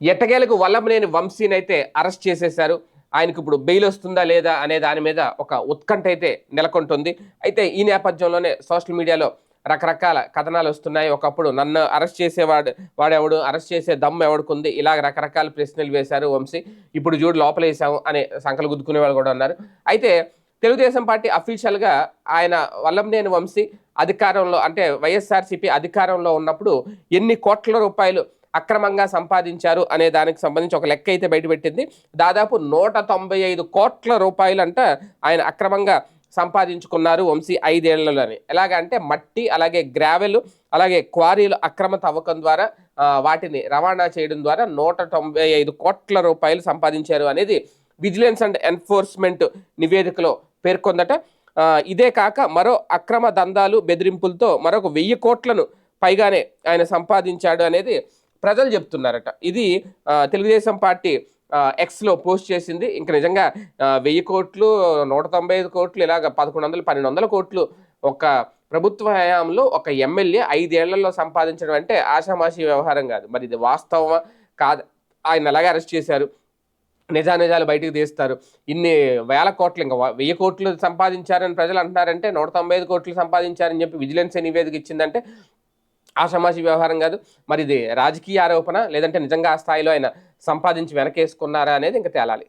ఎట్టకేలకు వల్లభనేని వంశీని అయితే అరెస్ట్ చేసేశారు. ఆయనకు ఇప్పుడు బెయిల్ వస్తుందా లేదా అనే దాని మీద ఒక ఉత్కంఠ అయితే నెలకొంటుంది. అయితే ఈ నేపథ్యంలోనే సోషల్ మీడియాలో రకరకాల కథనాలు వస్తున్నాయి. ఒకప్పుడు నన్ను అరెస్ట్ చేసేవాడు వాడెవడు? అరెస్ట్ చేసే దమ్ము ఎవడుకుంది? ఇలాగ రకరకాల ప్రశ్నలు వేశారు వంశీ. ఇప్పుడు చూడు లోపలేసాము అనే సంకలు గుద్దుకునే వాళ్ళు కూడా ఉన్నారు. అయితే తెలుగుదేశం పార్టీ అఫీషియల్గా ఆయన వల్లంనేని వంశీ అధికారంలో అంటే వైఎస్ఆర్సీపీ అధికారంలో ఉన్నప్పుడు ఎన్ని కోట్ల రూపాయలు అక్రమంగా సంపాదించారు అనే దానికి సంబంధించి ఒక లెక్క అయితే బయటపెట్టింది. దాదాపు నూట తొంభై ఐదు కోట్ల రూపాయలంట ఆయన అక్రమంగా సంపాదించుకున్నారు వంశీ ఐదేళ్ళలోని. ఎలాగంటే మట్టి అలాగే గ్రావెల్ అలాగే క్వారీలు అక్రమ తవ్వకం ద్వారా వాటిని రవాణా చేయడం ద్వారా నూట తొంభై ఐదు కోట్ల రూపాయలు సంపాదించారు అనేది విజిలెన్స్ అండ్ ఎన్ఫోర్స్మెంట్ నివేదికలో పేర్కొందట. ఇదే కాక మరో అక్రమ దందాలు బెదిరింపులతో మరొక వెయ్యి కోట్లను పైగానే ఆయన సంపాదించాడు అనేది ప్రజలు చెప్తున్నారట. ఇది తెలుగుదేశం పార్టీ ఎక్స్లో పోస్ట్ చేసింది. ఇంకా నిజంగా వెయ్యి కోట్లు నూట తొంభై ఐదు కోట్లు ఇలాగ పదకొండు వందలు పన్నెండు వందల కోట్లు ఒక ప్రభుత్వ హయాంలో ఒక ఎమ్మెల్యే ఐదేళ్ళలో సంపాదించడం అంటే ఆషామాషి వ్యవహారం కాదు. మరి ఇది వాస్తవమా? కాదు. ఆయన అలాగే అరెస్ట్ చేశారు? నిజానిజాలు బయటకు తీస్తారు. ఇన్ని వేల కోట్లు ఇంకా వెయ్యి కోట్లు సంపాదించారని ప్రజలు అంటున్నారంటే నూట తొంభై ఐదు కోట్లు సంపాదించారని చెప్పి విజిలెన్స్ నివేదిక ఇచ్చిందంటే ఆషామాషి వ్యవహారం కాదు. మరి ఇది రాజకీయ ఆరోపణ లేదంటే నిజంగా ఆ స్థాయిలో ఆయన సంపాదించి వెనకేసుకున్నారా అనేది ఇంకా తేలాలి.